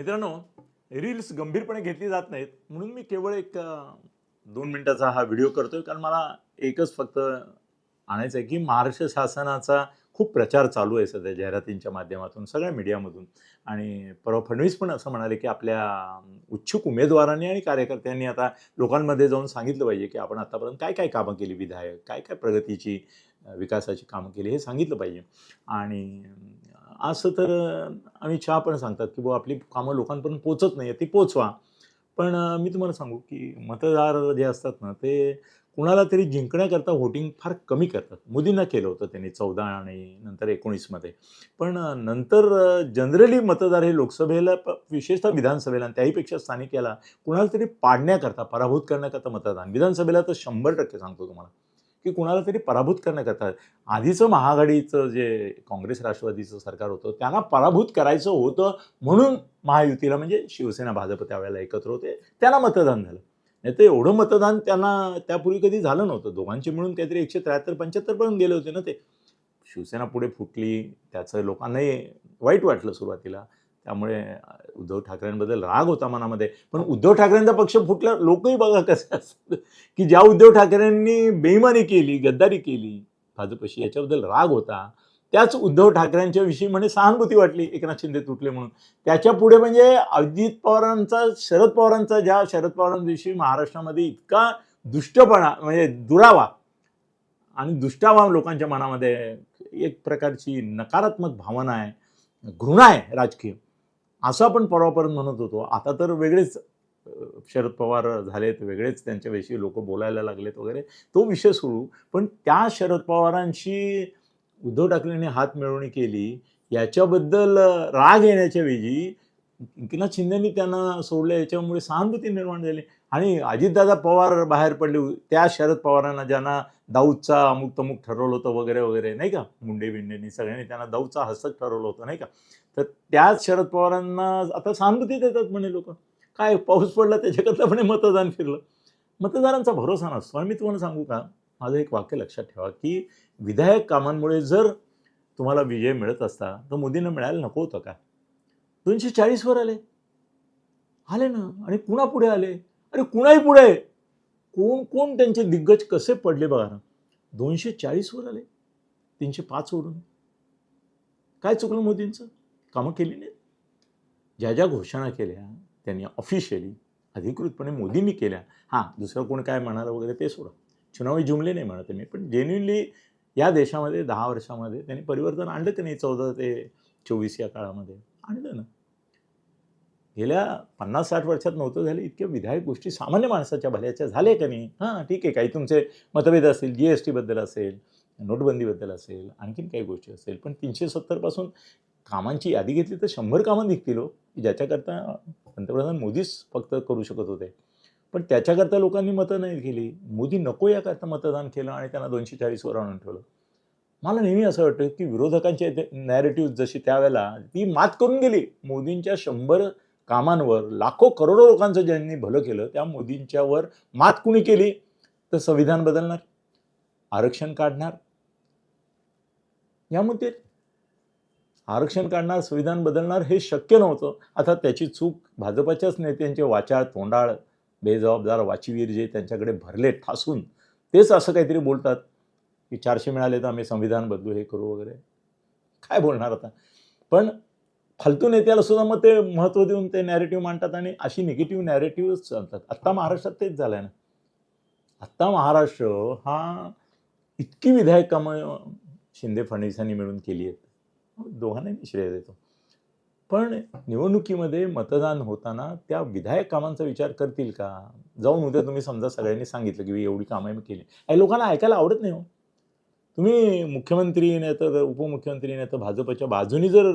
मित्रांनो रील्स गंभीरपणे घेतली जात नाहीत. म्हणून मी केवळ एक दोन मिनिटाचा हा व्हिडिओ करतोय. कारण मला एकच फक्त आणायचं आहे की महाराष्ट्र शासनाचा खूप प्रचार चालू आहे सध्या जाहिरातींच्या माध्यमातून सगळ्या मीडियामधून. आणि परवा फडणवीस पण असं म्हणाले की आपल्या उच्छुक उमेदवारांनी आणि कार्यकर्त्यांनी आता लोकांमध्ये जाऊन सांगितलं पाहिजे की आपण आतापर्यंत काय काय कामं केली विधायक काय काय प्रगतीची विकासाची कामं केली हे सांगितलं पाहिजे. आणि असं तर आम्ही चहा पण सांगतात की बुवा आपली कामं लोकांपर्यंत पोचत नाही ती पोचवा. पण मी तुम्हाला सांगू की मतदार जे असतात ना ते कुणाला तरी जिंकण्याकरता व्होटिंग फार कमी करतात. मोदींना केलं होतं त्यांनी चौदा आणि नंतर एकोणीसमध्ये. पण नंतर जनरली मतदार हे लोकसभेला प- विशेषतः विधानसभेला आणि त्याहीपेक्षा स्थानिक याला कुणाला तरी पाडण्याकरता पराभूत करण्याकरता मतदान. विधानसभेला तर शंभर टक्के सांगतो तुम्हाला. की कुणाला तरी पराभूत करण्याकरता आधीचं महाआघाडीचं जे काँग्रेस राष्ट्रवादीचं सरकार होतं त्यांना पराभूत करायचं होतं म्हणून महायुतीला म्हणजे शिवसेना भाजप त्यावेळेला एकत्र होते. त्यांना मतदान झालं. नाही तर एवढं मतदान त्यांना त्यापूर्वी कधी झालं नव्हतं. दोघांचे मिळून काहीतरी एकशे त्र्याहत्तर पंच्याहत्तर पर्यंत गेले होते ना ते. शिवसेना पुढे फुटली त्याचं लोकांनाही वाईट वाटलं सुरुवातीला. त्यामुळे उद्धव ठाकरेंबद्दल राग होता मनामध्ये. पण उद्धव ठाकरेंचा पक्ष फुटला लोकही बघा कसे असतात की ज्या उद्धव ठाकरेंनी बेईमानी केली गद्दारी केली भाजपशी याच्याबद्दल राग होता त्याच उद्धव ठाकरेंच्या विषयी म्हणे सहानुभूती वाटली एकनाथ शिंदे तुटले म्हणून. त्याच्या पुढे म्हणजे अजित पवारांचा शरद पवारांचा ज्या शरद पवारांविषयी महाराष्ट्रामध्ये इतका दुष्टपणा म्हणजे दुरावा आणि दुष्टावा लोकांच्या मनामध्ये एक प्रकारची नकारात्मक भावना आहे घृणा आहे राजकीय. असं आपण परवापर्यंत म्हणत होतो. आता तर वेगळेच शरद पवार झालेत वेगळेच त्यांच्याविषयी लोक बोलायला लागलेत वगैरे. तो विषय सोडू पण त्या शरद पवारांशी उद्धव ठाकरेंनी हात मिळवणी केली. याच्याबद्दल राग येण्याच्या वेजी एकनाथ शिंदेनी त्यांना सोडलं याच्यामुळे सहानुभूती निर्माण झाली. आणि अजितदादा पवार बाहेर पडले त्या शरद पवारांना ज्यांना दाऊदचा अमुक तमुक ठरवलं होतं वगैरे वगैरे नाही का? मुंडे बिंडेनी सगळ्यांनी त्यांना दाऊदचा हस्तक ठरवलं होतं नाही का? तर त्याच शरद पवारांना आता सहानुभूती देतात म्हणे लोक. काय पाऊस पडला त्याच्याकरता म्हणे मतदान फिरलं. मतदारांचा भरोसा नसतो. आणि मी तुम्हाला सांगू का? माझं एक वाक्य लक्षात ठेवा की विधायक कामांमुळे जर तुम्हाला विजय मिळत असता तर मोदींना मिळायला नको होतं का? दोनशे चाळीसवर आले. आले ना. आणि पुन्हा पुढे आले. अरे कुणाही पुढे? कोण कोण त्यांचे दिग्गज कसे पडले बघा ना. दोनशे चाळीसवर आले. तीनशे पाचवरून काय चुकलं मोदींचं? कामं केली नाहीत. ज्या ज्या घोषणा केल्या त्यांनी ऑफिशियली अधिकृतपणे मोदींनी केल्या. हां दुसरं कोण काय म्हणालं वगैरे ते सोडा. चुनावी जुमले नाही म्हणत मी पण जेन्युनली या देशामध्ये दहा वर्षामध्ये त्यांनी परिवर्तन आणलं की नाही चौदा ते चोवीस या काळामध्ये? आणलं ना. गेल्या पन्नास साठ वर्षात नव्हतं झाले इतक्या विधायक गोष्टी सामान्य माणसाच्या भल्याच्या झाल्या का नाही? हां. ठीक आहे काही तुमचे मतभेद असतील जी एस टीबद्दल असेल नोटबंदीबद्दल असेल आणखीन काही गोष्टी असेल पण तीनशे सत्तरपासून कामांची यादी घेतली तर शंभर कामं निघतील हो की ज्याच्याकरता पंतप्रधान मोदीच फक्त करू शकत होते. पण त्याच्याकरता लोकांनी मतं नाही केली. मोदी नको याकरता मतदान केलं आणि त्यांना दोनशे चाळीसवर आणून ठेवलं. मला नेहमी असं वाटतं की विरोधकांचे नॅरेटिव्ह जशी त्यावेळेला ती मात करून गेली मोदींच्या शंभर कामांवर लाखो करोडो लोकांचं ज्यांनी भलं केलं त्या मोदींच्यावर मात कुणी केली? तर संविधान बदलणार आरक्षण काढणार. या मुद्दे आरक्षण काढणार संविधान बदलणार हे शक्य नव्हतं. आता त्याची चूक भाजपाच्याच नेत्यांचे वाचाळ तोंडाळ बेजबाबदार वाचीवीर जे त्यांच्याकडे भरले ठासून तेच असं काहीतरी बोलतात की चारशे मिळाले तर आम्ही संविधान बदलू हे करू वगैरे. काय बोलणार आता? पण फालतू नेत्याला सुद्धा मग ते महत्त्व देऊन ते नॅरेटिव्ह मांडतात आणि अशी निगेटिव्ह नॅरेटिव्हच चालतात. आत्ता महाराष्ट्रात तेच झालं आहे ना. आत्ता महाराष्ट्र हा इतकी विधायक कामं शिंदे फडणवीसांनी मिळून केली आहेत. दोघांनाही मी श्रेय देतो. पण निवडणुकीमध्ये मतदान होताना त्या विधायक कामांचा विचार करतील का? जाऊन उद्या तुम्ही समजा सगळ्यांनी सांगितलं की एवढी कामं मी केली. काही लोकांना ऐकायला आवडत नाही हो. तुम्ही मुख्यमंत्री नाही तर उपमुख्यमंत्री नाही तर भाजपच्या बाजूनी जर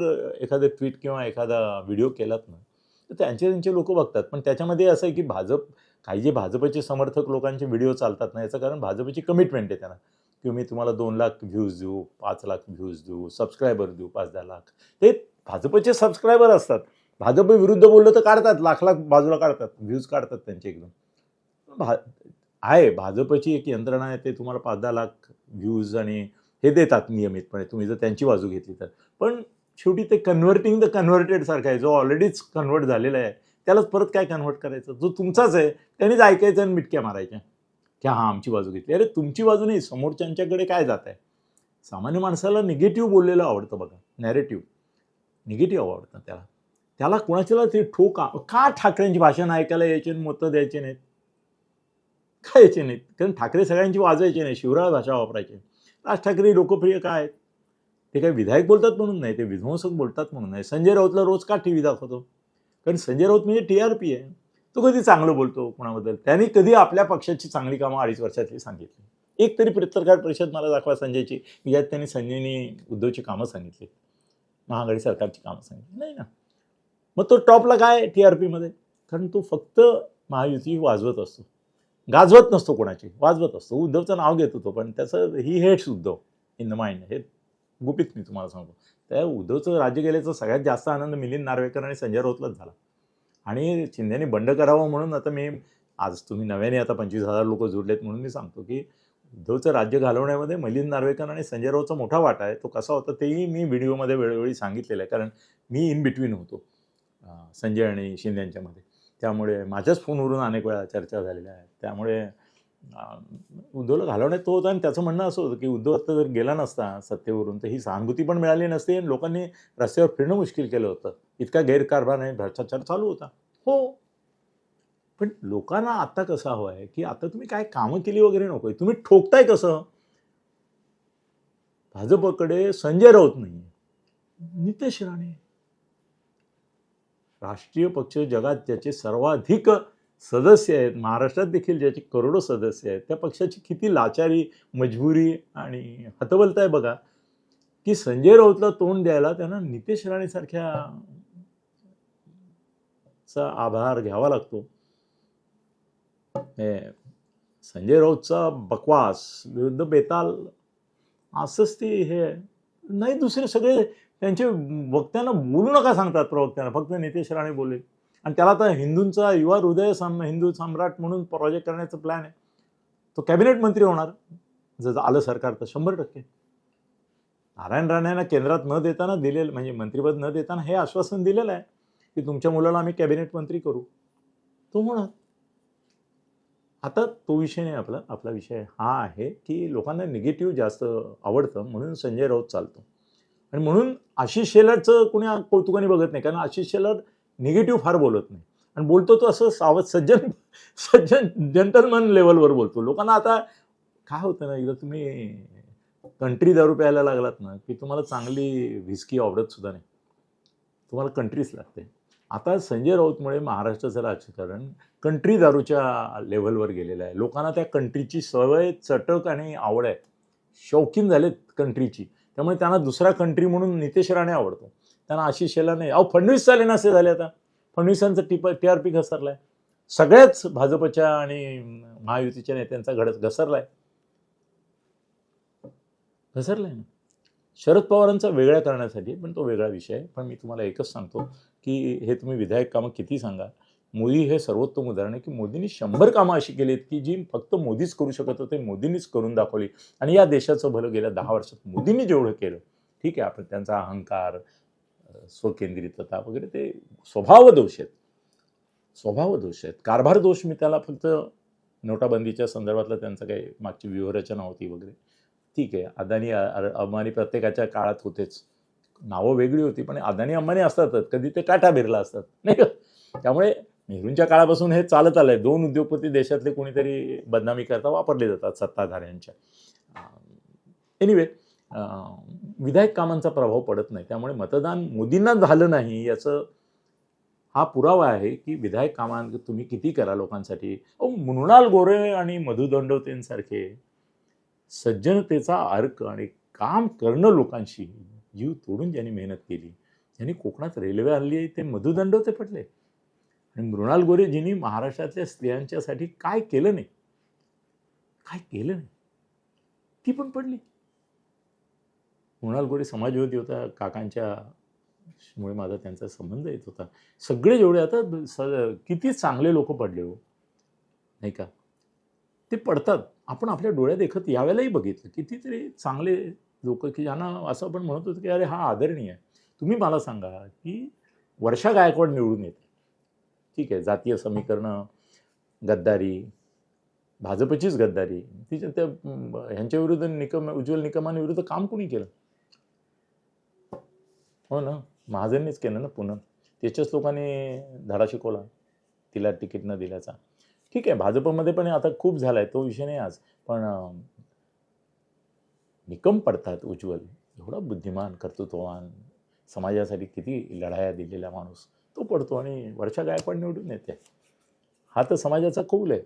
एखादं ट्विट किंवा एखादा व्हिडिओ केलात ना तर त्यांचे त्यांचे लोक बघतात. पण त्याच्यामध्ये असं आहे की भाजप काही जे भाजपचे समर्थक लोकांचे व्हिडिओ चालतात ना याचं कारण भाजपची कमिटमेंट आहे त्यांना. की मी तुम्हाला दोन लाख व्ह्यूज देऊ पाच लाख व्ह्यूज देऊ सबस्क्रायबर देऊ पाच दहा लाख. ते भाजपचे सबस्क्रायबर असतात. भाजप विरुद्ध बोललं तर काढतात लाख लाख बाजूला काढतात व्ह्यूज काढतात त्यांचे एकदम. भा आहे. भाजपची एक यंत्रणा आहे ते तुम्हाला पाच दहा लाख व्ह्यूज आणि हे देतात नियमितपणे. तुम्ही जर त्यांची बाजू घेतली तर. पण शेवटी ते कन्व्हर्टिंग द कन्व्हर्टेड सारखं आहे. जो ऑलरेडीच कन्व्हर्ट झालेला आहे त्यालाच परत काय कन्व्हर्ट करायचं? जो तुमचाच आहे त्यानेच ऐकायचं आणि मिटक्या मारायच्या. की हां आमची बाजू घेतली. अरे तुमची बाजू नाही समोरच्यांच्याकडे काय जात आहे सामान्य माणसाला निगेटिव्ह बोललेलं आवडतं बघा. नॅरेटिव्ह निगेटिव्ह आवडतं त्याला. त्याला कुणाच्याला ते ठोका. का ठाकरेंची भाषण ऐकायला यायचे आणि मतं द्यायचे नाहीत? का नाहीत. कारण ठाकरे सगळ्यांची वाजवायचे नाही शिवराळ भाषा वापरायचे. राज ठाकरे लोकप्रिय काय? आहेत ते काही विधायक बोलतात म्हणून नाही. ते विध्वंसक बोलतात म्हणून नाही. संजय राऊतला रोज का टी व्ही दाखवतो? कारण संजय राऊत म्हणजे टी आर पी आहे. तो कधी चांगलं बोलतो कोणाबद्दल? त्यांनी कधी आपल्या पक्षाची चांगली कामं अडीच वर्षातली सांगितली. एक तरी पत्रकार परिषद मला दाखवा संजयची. की ज्यात त्यांनी संजयनी उद्धवची कामं सांगितली. महाआघाडी सरकारची कामं सांगितली. नाही ना? मग तो टॉपला काय? टी आर पीमध्ये कारण तो फक्त महायुती वाजवत असतो. गाजवत नसतो कोणाची वाजवत असतो. उद्धवचं नाव घेत होतो पण त्याचं ही hates Uddhav in the mind हे गुपित मी तुम्हाला सांगतो. त्या उद्धवचं राज्य गेल्याचा सगळ्यात जास्त आनंद मिलिंद नार्वेकर आणि संजय राऊतलाच झाला. आणि शिंदेने बंड करावं म्हणून आता मी आज तुम्ही नव्याने आता पंचवीस हजार लोक जुडलेत म्हणून मी सांगतो की उद्धवचं राज्य घालवण्यामध्ये मिलिंद नार्वेकर आणि संजय राऊतचा मोठा वाटा आहे. तो कसा होता तेही मी व्हिडिओमध्ये वेळोवेळी सांगितलेलं आहे. कारण मी इन बिटवीन होतो संजय आणि शिंदे यांच्यामध्ये. त्यामुळे माझ्याच फोनवरून अनेक वेळा चर्चा झालेल्या आहेत. त्यामुळे उद्धवला घालवण्यात तो होता आणि त्याचं म्हणणं असं होतं की उद्धव आता जर गेला नसता सत्तेवरून तर ही सहानुभूती पण मिळाली नसती आणि लोकांनी रस्त्यावर फिरणं मुश्किल केलं होतं. इतका गैरकारभार आणि भ्रष्टाचार चालू होता. हो. पण लोकांना आता कसं हवं आहे की आता तुम्ही काय कामं केली वगैरे नको तुम्ही ठोकताय कसं? भाजपकडे संजय राऊत नाही नितेश राणे. राष्ट्रीय पक्ष जगात ज्याचे सर्वाधिक सदस्य आहेत महाराष्ट्रात देखील ज्याचे करोडो सदस्य आहेत त्या पक्षाची किती लाचारी मजबुरी आणि हतबलता आहे बघा की संजय राऊतला तोंड द्यायला त्यांना नितेश राणेसारख्या चा आभार घ्यावा लागतो. हे संजय राऊतचा बकवास विरुद्ध बेताल असंच ते हे नाही दुसरे सगळे त्यांचे वक्त्यांना बोलू नका सांगतात प्रवक्त्यांना फक्त नितेश राणे बोलेल. आणि त्याला आता हिंदूंचा युवा हृदय साम हिंदू सम्राट म्हणून प्रोजेक्ट करण्याचा प्लॅन आहे. तो कॅबिनेट मंत्री होणार. जर आलं सरकार तर शंभर टक्के. नारायण राणेंना केंद्रात न देताना दिलेलं म्हणजे मंत्रिपद न देताना हे आश्वासन दिलेलं आहे की तुमच्या मुलाला आम्ही कॅबिनेट मंत्री करू. तो होणार आता तो विषय नाही आपला आपला विषय हा आहे की लोकांना निगेटिव्ह जास्त आवडतं म्हणून संजय राऊत चालतो. आणि म्हणून आशिष शेलारचं कोणी कौतुकाने बघत नाही कारण आशिष शेलार निगेटिव्ह फार बोलत नाही. आणि बोलतो तो असं सावध सज्जन सज्जन जंटलमन लेवलवर बोलतो. लोकांना आता काय होतं ना एकदा तुम्ही कंट्री दारू प्यायला लागलात ना की तुम्हाला चांगली व्हिस्की आवडत सुद्धा नाही. तुम्हाला कंट्रीच लागते. आता संजय राऊतमुळे महाराष्ट्राचं राजकारण कंट्री दारूच्या लेव्हलवर गेलेलं आहे. लोकांना त्या कंट्रीची सवय चटक आणि आवड आहे. शौकीन झालेत कंट्रीची त्यामुळे त्यांना दुसरा कंट्री म्हणून नितेश राणे आवडतो. त्यांना आशिष शेला नाही. अहो फडणवीस चाले असे झाले आता. फडणवीसांचं टिप टी आर पी घसरलाय. सगळ्याच भाजपच्या आणि महायुतीच्या नेत्यांचा घडत घसरलाय. आहे ना. शरद पवारांचा वेगळा करण्यासाठी पण तो वेगळा विषय आहे. पण मी तुम्हाला एकच सांगतो की हे तुम्ही विधायक कामं किती सांगा मोदी हे सर्वोत्तम उदाहरण आहे की मोदींनी शंभर कामं अशी केलीत की जी फक्त मोदीच करू शकत होते मोदींनीच करून दाखवली. आणि या देशाचं भलं गेल्या दहा वर्षात मोदींनी जेवढं केलं ठीक आहे आपण त्यांचा अहंकार स्वकेंद्रितता वगैरे ते स्वभाव दोष आहेत. स्वभाव दोष आहेत. कारभार दोष मी त्याला फक्त नोटाबंदीच्या संदर्भातला त्यांचं काही मागची व्यूहरचना होती वगैरे. ठीक आहे अदानी अंबानी प्रत्येकाच्या काळात होतेच. नावं वेगळी होती पण अदानी अंबानी असतातच. कधी ते काटा बिरला असतात. नाही का? त्यामुळे नेहरूंच्या काळापासून हे चालत आलंय. दोन उद्योगपती देशातले कोणीतरी बदनामी करता वापरले जातात सत्ताधाऱ्यांच्या. एनिवे विधायक कामांचा प्रभाव पडत नाही. त्यामुळे मतदान मोदींना झालं नाही याचं हा पुरावा आहे की विधायक कामां तुम्ही किती करा लोकांसाठी? अहो मृणाल गोरे आणि मधु दंडवतेंसारखे सज्जनतेचा अर्क आणि काम करणं लोकांशी जीव तोडून ज्यांनी मेहनत केली ज्यांनी कोकणात रेल्वे आणली ते मधुदंडवते पडले. आणि मृणाल गोरेजींनी महाराष्ट्रातल्या स्त्रियांच्यासाठी काय केलं नाही? काय केलं नाही? ती पण पडली. मृणाल गोरे समाजवादी होता. काकांच्या मुळे माझा त्यांचा संबंध येत होता. सगळे जेवढे आता स- किती चांगले लोक पडले हो. नाही का? ते पडतात. आपण आपल्या डोळ्या देखत यावेळेलाही बघितलं. कितीतरी चांगले लोक की ज्यांना असं आपण म्हणत होतो की अरे हा आदरणीय आहे. तुम्ही मला सांगा की वर्षा गायकवाड निवडून येते ठीक आहे जातीय समीकरणं गद्दारी भाजपचीच गद्दारी तिच्या त्या ह्यांच्या विरुद्ध निकम उज्ज्वल निकमांविरुद्ध काम कोणी केलं? हो ना महाजननीच केलं ना पुन्हा त्याच्याच लोकांनी धडा शिकवला तिला तिकीट न दिल्याचा. ठीक आहे भाजपमध्ये पण आता खूप झाला आहे तो विषय नाही आज. पण निकम पडतात उज्ज्वल. एवढा बुद्धिमान कर्तृत्ववान समाजासाठी किती लढाया दिलेला माणूस. तो पडतो आणि वर्षा गायकवाड निवडून येते. हा तर समाजाचा कौल आहे.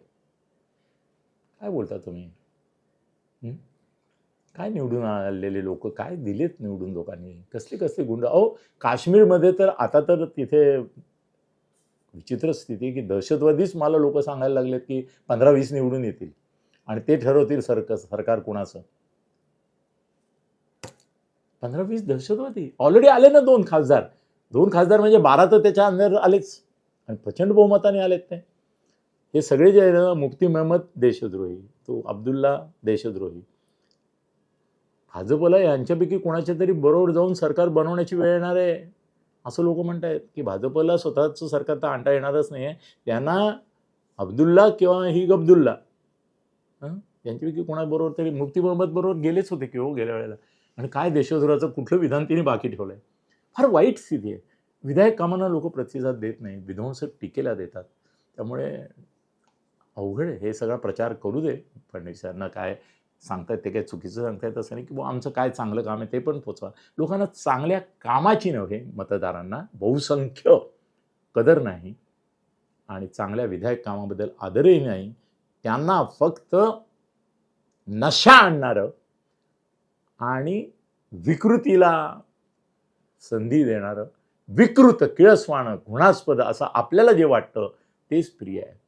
काय बोलता तुम्ही? काय निवडून आलेले लोक? काय दिलेत निवडून लोकांनी? कसले कसले गुंड? अहो काश्मीरमध्ये तर आता तर तिथे विचित्र स्थिती की दहशतवादीच मला लोक सांगायला लागलेत की पंधरा वीस निवडून येतील आणि ते ठरवतील सरकार सरकार कुणाचं? पंधरा वीस दहशतवादी? ऑलरेडी आले ना दोन खासदार. दोन खासदार म्हणजे बारा तर त्याच्या अंदर आलेच. आणि प्रचंड बहुमताने आलेत ते. हे सगळे जे आहे ना मुफ्ती मेहमद देशद्रोही तो अब्दुल्ला देशद्रोही. भाजपला यांच्यापैकी कोणाच्या तरी बरोबर जाऊन सरकार बनवण्याची वेळ येणार आहे असं लोक म्हणत आहेत की भाजपला स्वतःचं सरकार तर आणता येणारच नाही आहे त्यांना अब्दुल्ला किंवा ही गब्दुल्ला यांच्यापैकी कोणाबरोबर तरी मुफ्ती मोहम्मद बरोबर गेलेच होते की हो गेल्या वेळेला. आणि काय देशद्रोहाचं कुठलं विधान तिने बाकी ठेवलं आहे फार वाईट स्थिती आहे. विधायक कामांना लोक प्रतिसाद देत नाही. विध्वंसक टीकेला देतात. त्यामुळे अवघड हे सगळा प्रचार करू दे. फडणवीसांना काय सांगतायत ते काय चुकीचं सांगतायत असं नाही की बुवा आमचं काय चांगलं काम आहे ते पण पोचवा. लोकांना चांगल्या कामाची नव्हे मतदारांना बहुसंख्य कदर नाही आणि चांगल्या विधायक कामाबद्दल आदरही नाही. त्यांना फक्त नशा आणणारं आणि विकृतीला संधी देणारं विकृत किळसवाणं घृणास्पद असं आपल्याला जे वाटतं तेच प्रिय आहे.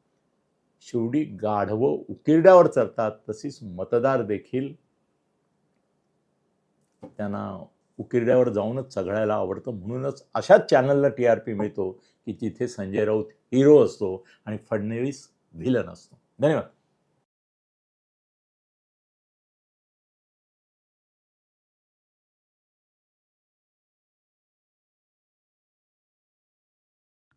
शेवटी गाढवं उकिरड्यावर चरतात तशीच मतदार देखील त्यांना उकिरड्यावर जाऊनच चघळायला आवडतं. म्हणूनच अशाच चॅनलला टी आर पी मिळतो की जिथे संजय राऊत हिरो असतो आणि फडणवीस व्हिलन असतो. धन्यवाद.